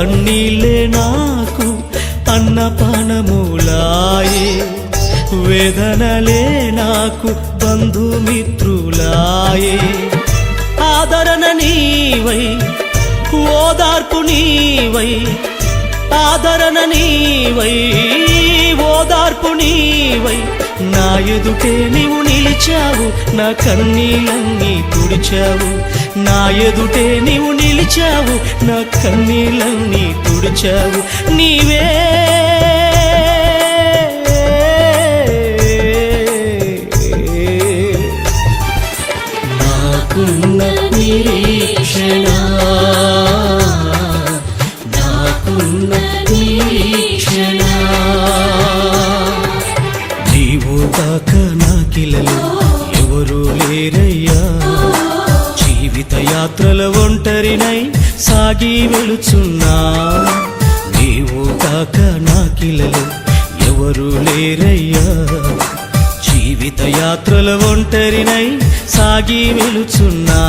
కన్నీళ్ళే నాకు అన్నపానములాయే వేదనలే నాకు బంధుమిత్రులాయే. ఆదరణ నీవై ఓదార్పు నీవై. ఆదరణ నీవై ఓదార్పు నీవై. నా ఎదుటే నీవు నిలిచావు నా కన్నీళ్ళన్నీ తుడిచావు. నా ఎదుటే నీవు నిలిచావు నా కన్నీళ్ళన్నీ తుడిచావు. నీవే. నాకున్న నిరీక్షణ నాకున్న నిరీక్షణ. నీవు కాక ఎవరు లేరయ్యా. జీవిత యాత్రల ఒంటరినై సాగి వెళుచున్నా. నీవు కాక నాకిలలో ఎవరు లేరయ్యా. జీవిత యాత్రల ఒంటరినై సాగి వెళుచున్నా.